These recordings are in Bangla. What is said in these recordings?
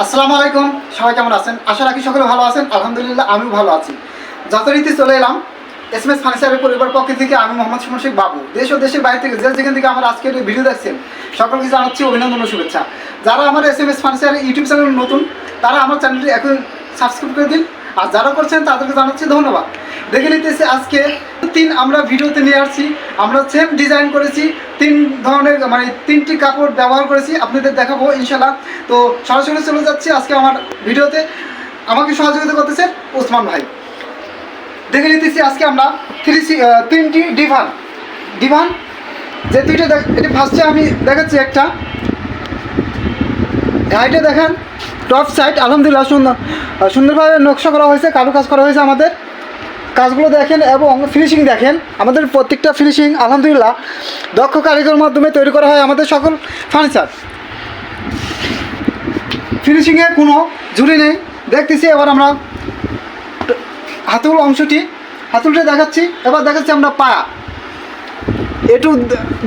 আসসালামু আলাইকুম, সবাই কেমন আছেন? আশা রাখি সকলে ভালো আছেন, আলহামদুলিল্লাহ আমিও ভালো আছি। যথারীতি চলে এলাম এস এম এস ফার্নিচারের পরিবার পক্ষ থেকে আমি মোহাম্মদ সুমন শেখ বাবু। দেশ ও দেশের বাইরে থেকে যে যেখান থেকে আমার আজকের এই ভিডিও দেখছেন, সকলকে জানাচ্ছি অভিনন্দন ও শুভেচ্ছা। যারা আমার এস এম এস ফার্নিচারের ইউটিউব চ্যানেল নতুন, তারা আমার চ্যানেলটি এখন সাবস্ক্রাইব করে দিন। আর যারা করছেন তাদেরকে জানাচ্ছি ধন্যবাদ। দেখে নিতেছি আজকে। তিন আমরা ভিডিওতে নিয়ে আসছি। আমরা সেম ডিজাইন করেছি, তিন ধরনের মানে তিনটি কাপড় ব্যবহার করেছি, আপনাদের দেখাবো ইনশাল্লাহ তো সরাসরি চলে যাচ্ছি আজকে আমার ভিডিওতে। আমাকে সহযোগিতা করতেছে ওসমান ভাই। দেখে নিতেছি আজকে আমরা থ্রি তিনটি ডিভান ডিভান যে দুইটা দেখ এটি ফার্স্টে আমি দেখাচ্ছি একটা। গাড়িটা দেখেন টপ সাইড আলহামদুলিল্লাহ সুন্দর সুন্দরভাবে নকশা করা হয়েছে কারু কাজ করা হয়েছে আমাদের। কাজগুলো দেখেন এবং ফিনিশিং দেখেন। আমাদের প্রত্যেকটা ফিনিশিং আলহামদুলিল্লাহ, দক্ষ কারিগর মাধ্যমে তৈরি করা হয় আমাদের সকল ফার্নিচার ফিনিশিংয়ে কোনো ঝুড়ি নেই। দেখতেছি এবার আমরা হাতুল অংশটি। হাতুলটা দেখাচ্ছি। এবার দেখাচ্ছি আমরা পায়া। একটু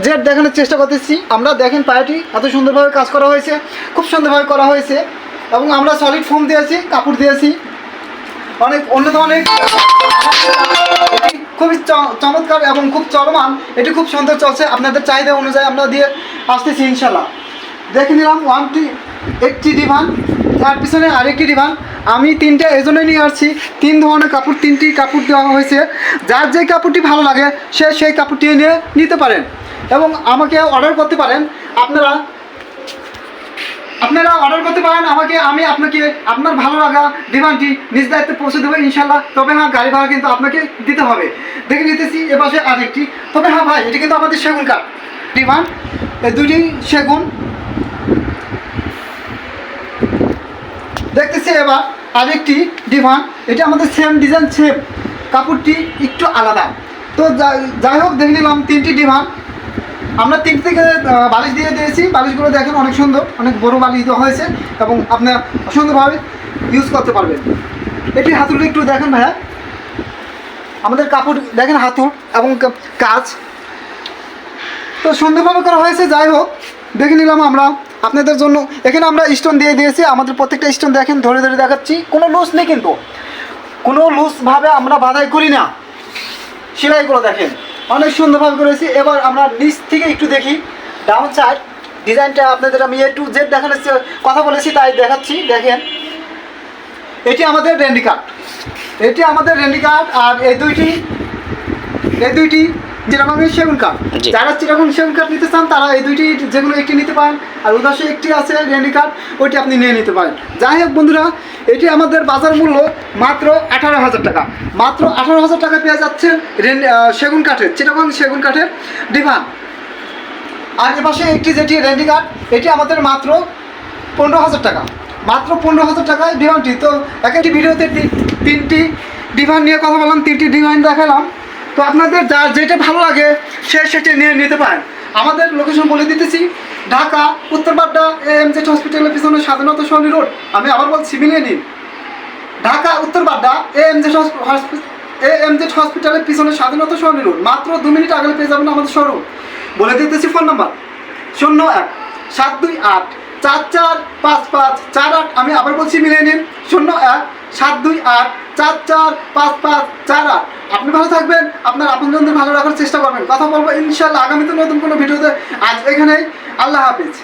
জেড দেখানোর চেষ্টা করতেছি। আমরা দেখেন পায়াটি এত সুন্দরভাবে কাজ করা হয়েছে, খুব সুন্দরভাবে করা হয়েছে। এবং আমরা সলিড ফোম দিয়েছি, কাপড় দিয়েছি। অনেক অন্যতম অনেক খুবই চমৎকার এবং খুব চলমান। এটি খুব সুন্দর চলছে। আপনাদের চাহিদা অনুযায়ী আমরা দিয়ে আসতেছি ইনশাল্লাহ দেখে নিলাম ওয়ানটি একটি ডিভান তার পিছনে আরেকটি ডিভান আমি তিনটা এই জন্যই নিয়ে আসছি। তিন ধরনের কাপড়, তিনটি কাপড় দেওয়া হয়েছে। যার যে কাপড়টি ভালো লাগে, সে সেই কাপড়টি নিয়ে নিতে পারেন এবং আমাকে অর্ডার করতে পারেন। আপনারা আপনারা অর্ডার করতে পারেন, আমাকে, আমি আপনাকে, আপনার ভালো লাগা ডিমান্ডটি নিজ দায়িত্বে পৌঁছে দেবো ইনশাল্লাহ। তবে হ্যাঁ গাড়ি ভাড়া কিন্তু আপনাকে দিতে হবে। দেখে নিতেছি, এপাশে আরেকটি। তবে হ্যাঁ ভাই, এটি কিন্তু আমাদের সেগুন কাঠ। ডিমান্ড এই দুইটি সেগুন। দেখতেছি এবার আরেকটি ডিমান্ড এটা আমাদের সেম ডিজাইন সেম কাপড়টি একটু আলাদা। তো যাই হোক, দেখে নিলাম তিনটি ডিমান্ড আমরা তিন থেকে বালিশ দিয়ে দিয়েছি। বালিশগুলো দেখেন অনেক সুন্দর, অনেক বড় বালিশ দেওয়া হয়েছে এবং আপনার সুন্দরভাবে ইউজ করতে পারবেন। এটি হাতুলটা একটু দেখেন ভাইয়া। আমাদের কাপড়, দেখেন হাতুল এবং কাজ। তো সুন্দরভাবে করা হয়েছে, যাই হোক, দেখে নিলাম আমরা আপনাদের জন্য। এখানে আমরা স্টোন দিয়ে দিয়েছি, আমাদের প্রত্যেকটা স্টোন দেখেন, ধরে ধরে দেখাচ্ছি। কোনো লুজ নেই কিন্তু। কোনো লুজভাবে আমরা বাধাই করি না। সেলাইগুলো দেখেন। অনেক সুন্দরভাবে করেছি। এবার আমরা নিচ থেকে একটু দেখি। ডাউন সাইড ডিজাইনটা আপনাদের আমি এ টু জেড দেখানোর কথা বলেছি, তাই দেখাচ্ছি। দেখেন, এটি আমাদের রেন্ডি কার্ড এটি আমাদের রেন্ডি কার্ড আর এই দুইটি এই দুইটি চিরাগঙ্গের সেগুন কাঠ। যারা চিরাগঙ্গ সেগুন কাঠ নিতে চান তারা এই দুইটি যেগুলো একটি নিতে পারেন আর উদাসে একটি আছে রেন্ডি কাঠ ওইটি আপনি নিয়ে নিতে পারেন। যাই হোক বন্ধুরা এটি আমাদের বাজার মূল্য মাত্র আঠারো হাজার টাকা। মাত্র আঠারো হাজার টাকা পেয়ে যাচ্ছে সেগুন কাঠের চিটাগং সেগুন কাঠের ডিভান। আর এপাশে একটি যেটি রেন্ডি কাঠ এটি আমাদের মাত্র পনেরো হাজার টাকা। মাত্র পনেরো হাজার টাকায় ডিভানটি। তো এক একটি ভিডিওতে তিনটি ডিভান নিয়ে কথা বললাম তিনটি ডিভাইন দেখালাম। তো আপনাদের যার যেটা ভালো লাগে, সে সেটা নিয়ে নিতে পারেন। আমাদের লোকেশন বলে দিতেছি, ঢাকা উত্তরপাড্ডা এম জেড হসপিটালের পিছনে স্বাধীনতা সরণি রোড। আমি আবার বলছি, মিলিয়ে নিন। Dhaka Uttarpara A M Z A M Z হসপিটালের পিছনে স্বাধীনতা সরণি রোড। মাত্র দু মিনিট আগে পেয়ে যাবেন আমাদের শোরুম বলে দিতেছি ফোন নাম্বার শূন্য এক, সাত দুই আট চার চার পাঁচ পাঁচ চার আট, আমি আবার বলছি মিলিয়ে নিন, শূন্য এক, সাত দুই আট, চার চার পাঁচ পাঁচ চার আট। আপনি ভালো থাকবেন, আপনার আপনজনদের ভালো রাখার চেষ্টা করবেন। কথা বলব ইনশাল্লাহ আগামীতে নতুন কোনো ভিডিওতে। আজ এখানেই, আল্লাহ হাফিজ।